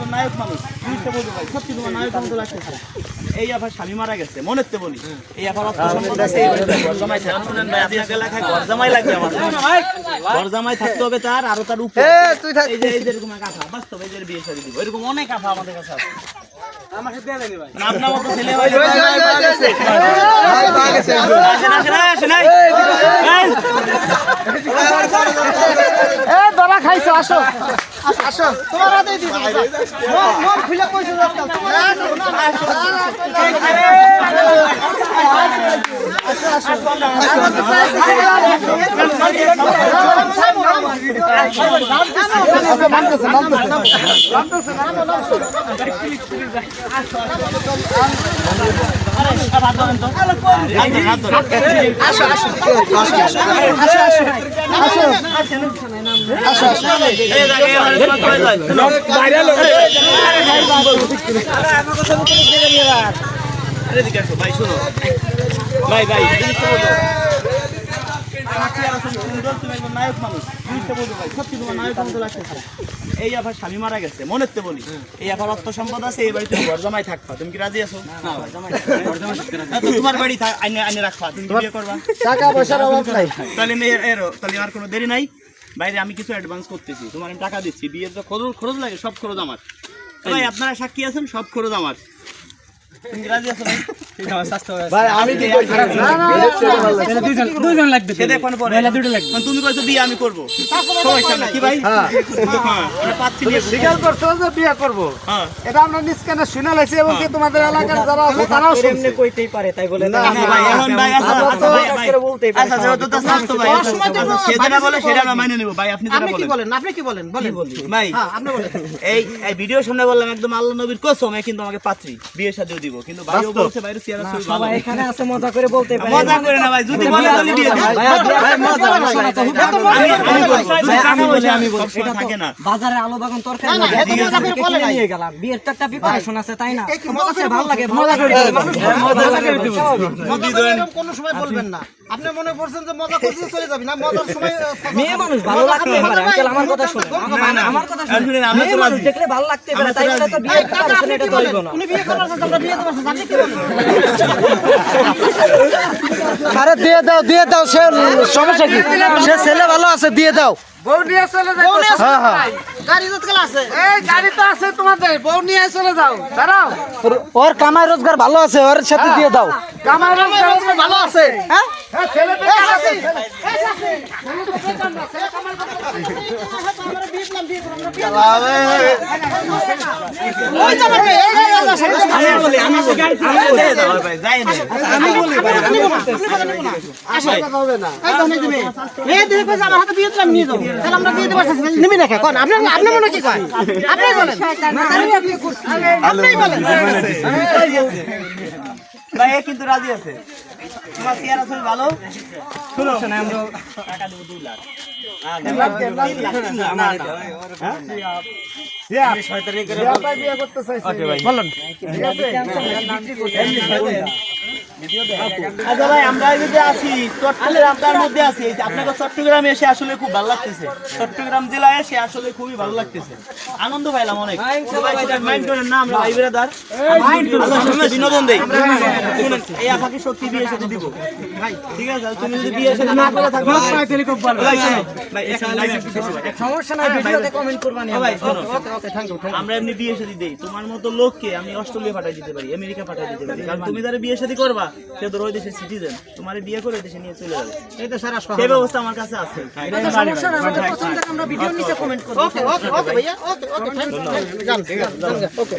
একজন নায়ক মানুষ জিনিসটা বলতে ভাই সত্যি তোমার নায়ক মতো লাগতেছে এই আবার স্বামী মারা গেছে মনের তো বলি এই আবার অর্থ সম্পদ আছে জামাই ভাই আপনার এলাকায় ঘর জামাই লাগবে আমার ঘর জামাই থাকতে হবে তার আরও তার উপর তুই থাক এই যে এই যে এরকম এক আফা বাস্তব এই যে বিয়ে শাদী দিব এরকম অনেক আফা আমাদের কাছে আছে মানে আপনার মতো ছেলে হয়ে ওই যে, ওই যে, ওই যে, ভাই, ভাই আসো আসো, তোমার হাতেই দিবি মন মন খুলে কইছো। আসো আসো আসো ভাই। ভাই, তুমি সুন্দর, তুমি একজন নায়ক মানুষ। জিনিসটা সত্যি তোমার মতো। এই আবার স্বামী মারা গেছে মনের তো বলি। এই আবার অর্থ সম্পদ আছে এই বাড়িতে ঘর জামাই থাকবা। তুমি কি রাজি আছো? না, তোমার বাড়ি আইনে আইনে রাখবা তুমি বিয়ে করবা। টাকা পয়সার অভাব নাই। তাহলে মেয়ের এরো তাহলে আর কোনো দেরি নাই। বাইরে আমি কিছু অ্যাডভান্স করতেছি। তোমার আমি টাকা দিচ্ছি। বিয়ের তো খরচ খরচ লাগে সব খরচ আমার। ভাই আপনারা সাক্ষী আছেন? সব খরচ আমার। তুমি কি রাজি আছো ভাই? ভাই, আমি কি কইছি? সে দেখুন পরে। তুমি কইছো বিয়ে আমি করব। কি ভাই? আমরা পাচ্ছি নিয়ে স্বীকার করছ যে বিয়ে করব? এটা আমরা নিষ্কানে শুনে লাইছি এবং কি তোমাদের এলাকার যারা আছে তারাও শুনছে। কইতেই পারে তাই বলে না, না, ভাই, এখন ভাই, আচ্ছা, আমরা তো ভাই, ভাই, বলতেই পারি, যেহেতু তো স্বাস্থ্য ভাই, সে যেটা বলে সেটা আমরা মাইনে নেব, ভাই, আপনি যেটা বলেন। বলেন আপনি কি বলেন বলেন। ভাই, আপনি বলেন। এই এই ভিডিও শুনে বললাম একদম আল্লাহ নবীর কসম কিন্তু আমাকে পাত্রী বিয়ে শাদিও দিব। কিন্তু ভাইও বলছে বাইরে ভালো। সবাই এখানে আছে মজা করে বলতে পারে মজা করে না ভাই যদি বলে তাহলে বিয়ে দিব ভাই, ভাই, মজা না, ভাই, ভাই, আমি আমি বলছি, যদি ভাই, টাকা আমি বলি, আমি বলি, সবসময় থাকে না বাজারে আলো বাগান তরকারি না, এত মজা করে বলে নিয়ে গেলাম বিয়ের তো একটা প্রিপারেশন আছে তাই না মজা করে ভালো লাগে মজা করে মজা যদি ধরেন কোনো সময় বলবেন না আপনি মনে করছেন যে মজা করছিস চলে যাবি। না মজার সময় মেয়ে মানুষ ভালো লাগতে পারে আঙ্কেল আমার কথা মজা শুনে না, না। আমার কথা শুনেন, শুনে তো মানুষ দেখলে ভালো লাগতে পারে তাই বলে তো কাকা, প্রিপারেশন আপনি এটা? না। উনি বিয়ে করার জন্য আমরা বিয়ে আপনি কি বলেন? আরে দিয়ে দাও দিয়ে দাও সে সমস্যা কি? সে ছেলে ভালো আছে দিয়ে দাও। বউ নিয়ে চলে যাও হ্যাঁ, হ্যাঁ। গাড়ি যতকাল আছে। এই গাড়ি তো আছে তোমাদের বউ নিয়ে চলে যাও। দাঁড়াও। ওর- ওর কামাই রোজগার ভালো আছে ওর সাথে দিয়ে দাও। কামাই রোজগার ভালো আছে। হ্যাঁ? হ্যাঁ ছেলে পেলে আছে ওই যাবে এই এই আমি বলি আমি বলি। আমি বলি। ভাই যাই না। আমি বলি আমি বলি আসা। হবে না। এই তো নিয়ে দিবে। এই দিলে কইছে আমার হাতে বিয়ে দিলাম নিয়ে যাও। তাহলে আমরা দিয়ে দেব নিবি না কোন আপনি আপনি মনে কি কয়? আপনি বলেন। আপনি বলেন। ভাই কিন্তু রাজি আছে। তোমার চেয়ার আছে ভালো? শুনো। আমরা টাকা দেবো দুই লাখ বলুন। আচ্ছা ভাই আমরা এই আছি চট্টগ্রাম তার মধ্যে আছি। আপনাকে চট্টগ্রামে এসে আসলে খুব ভালো লাগতেছে। চট্টগ্রাম জেলায় এসে আসলে খুবই ভালো লাগতেছে। আনন্দ পাইলাম অনেক। মাইন্ড করেন না আমরা ভাই ব্রাদার বিনোদন দেই। শুনেন এই আপাকে সত্যি বিয়ে সাথে দিব। ভাই ঠিক আছে তুমি যদি বিয়ে সাথে না করে থাকো। ভাই শোনো, ভাই একটা ভাই। সমস্যা নাই ভিডিওতে কমেন্ট করবা নি ভাই শোনো আমরা এমনি বিয়ে দেই। তোমার মতো লোককে আমি অস্ট্রেলিয়া পাঠাই দিতে পারি আমেরিকা পাঠাই দিতে পারি। কারণ তুমি যারা বিয়ে শাদী করবা সে তো ওই দেশের সিটিজেন তোমার বিয়ে করে দেশে নিয়ে চলে যাবে এই তো সারা সেই ব্যবস্থা আমার কাছে আছে সমস্যা নাই আমাদের পছন্দ আমরা ভিডিও নিচে কমেন্ট করব ওকে ওকে ওকে ভাইয়া ওকে ওকে থ্যাংক ইউ যান যান ওকে